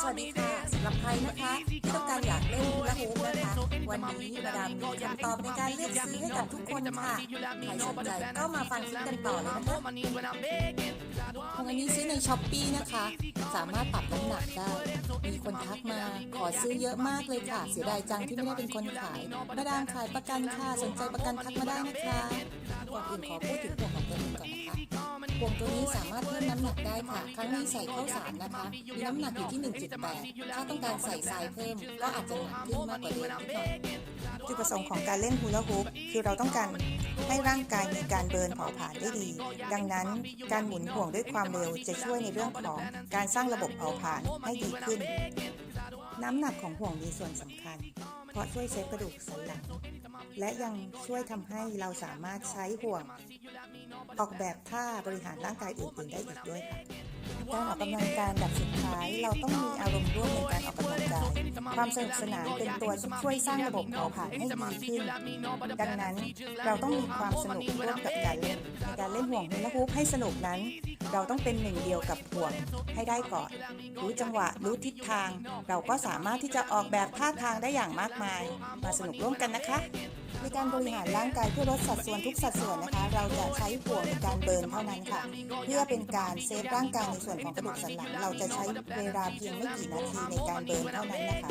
สวัสดีค่ะสำหรับใครนะคะที่ต้องการอยากเล่นฮูลาฮูนะคะวันนี้มาดามมีคำตอบในการเลือกซื้อให้กับทุกคนค่ะใครสนใจก็มาฟังคลิปกันต่อเลยนะคะของอันนี้ซื้อในช้อปปีนะคะ สามารถปรับน้ำหนักได้ มีคนทักมาขอซื้อเยอะมากเลยค่ะ เสียดายจังที่ไม่ได้เป็นคนขายมาดามขายประกันค่ะสนใจประกันทักมาได้นะคะก่อนอื่นขอพูดถึงพวของตัวเองก่อนนะคะ พวงตัวนี้สามารถเพิ่มน้ำหนักได้ค่ะ ครั้งนี้ใส่ข้าวสารนะคะ มีน้ำหนักอยู่ที่ 1.8 ถ้าต้องการใส่ทรายเพิ่ม ก็อาจจะหนักขึ้นมากกว่าเดิมนิดหน่อยจุดประสงค์ของการเล่นฮูลาฮูปคือเราต้องการให้ร่างกายมีการเบิร์นเผาผลาญได้ดี ดังนั้นการหมุนห่วงด้วยความเร็วจะช่วยในเรื่องของการสร้างระบบเผาผลาญให้ดีขึ้น น้ำหนักของห่วงมีส่วนสำคัญ เพราะช่วยเซฟกระดูกสันหลัง และยังช่วยทำให้เราสามารถใช้ห่วง ออกแบบท่าบริหารร่างกายอื่นๆได้อีกด้วยค่ะการออกกำลังกายแบบสุดท้าย เราต้องมีอารมณ์ร่วมในการออกกำลังกายความสนุกสนานเป็นตัวช่วยสร้างระบบเผาผลาญให้ดีขึ้น ดังนั้นเราต้องมีความสนุกร่วมกับการเล่นในการเล่นห่วงฮูลาฮูปให้สนุกนั้น เราต้องเป็นหนึ่งเดียวกับห่วงให้ได้ก่อน รู้จังหวะ รู้ทิศทาง เราก็สามารถที่จะออกแบบท่าทางได้อย่างมากมาย มาสนุกร่วมกันนะคะ ในการบริหารร่างกายเพื่อลดสัดส่วนทุกสัดส่วนนะคะ เราจะใช้ห่วงในการเบิร์นเท่านั้นค่ะ เพื่อเป็นการเซฟร่างกายในส่วนของกระดูกสันหลัง เราจะใช้เวลาเพียงไม่กี่นาทีในการเบิร์นเท่านั้นนะคะ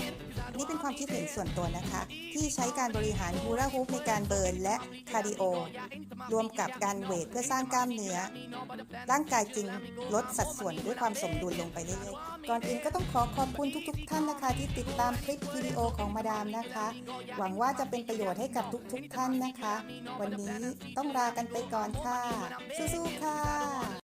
นี่เป็นความคิดเห็นส่วนตัวนะคะ ที่ใช้การบริหารฮูลาฮูปในการเบิร์นและคาร์ดิโอ รวมกับการเวทเพื่อสร้างกล้ามเนื้อ ร่างกายจึงลดสัดส่วนด้วยความสมดุลลงไปเรื่อยๆ ก่อนอื่นก็ต้องขอขอบคุณทุก ๆ ท่านนะคะ ที่ติดตามคลิปวิดีโอของมาดามนะคะ หวังว่าจะเป็นประโยชน์ให้กับทุกๆท่านนะคะ วันนี้ต้องลากันไปก่อนค่ะ สู้ๆค่ะ